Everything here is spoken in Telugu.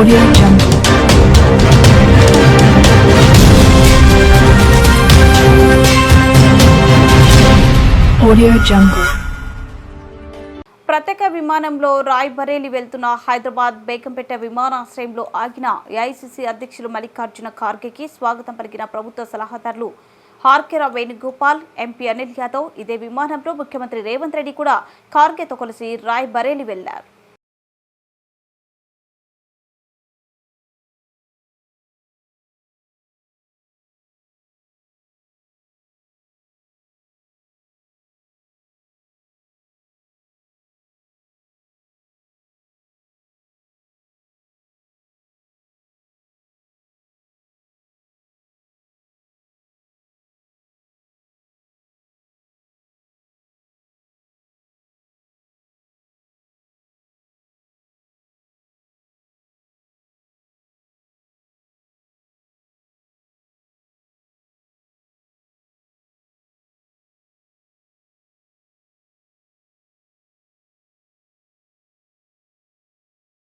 Audio Jungle. Audio Jungle. ప్రత్యేక విమానంలో రాయ్ బరేలి వెళ్తున్న హైదరాబాద్ బేగంపేట విమానాశ్రయంలో ఆగిన ఏఐసిసి అధ్యక్షులు మల్లికార్జున ఖార్గేకి స్వాగతం పలికిన ప్రభుత్వ సలహాదారులు హార్కెర వేణుగోపాల్ ఎంపీ అనిల్ యాదవ్ ఇదే విమానంలో ముఖ్యమంత్రి రేవంత్ రెడ్డి కూడా ఖార్గేతో కలిసి రాయ్ బరేలి వెళ్ళారు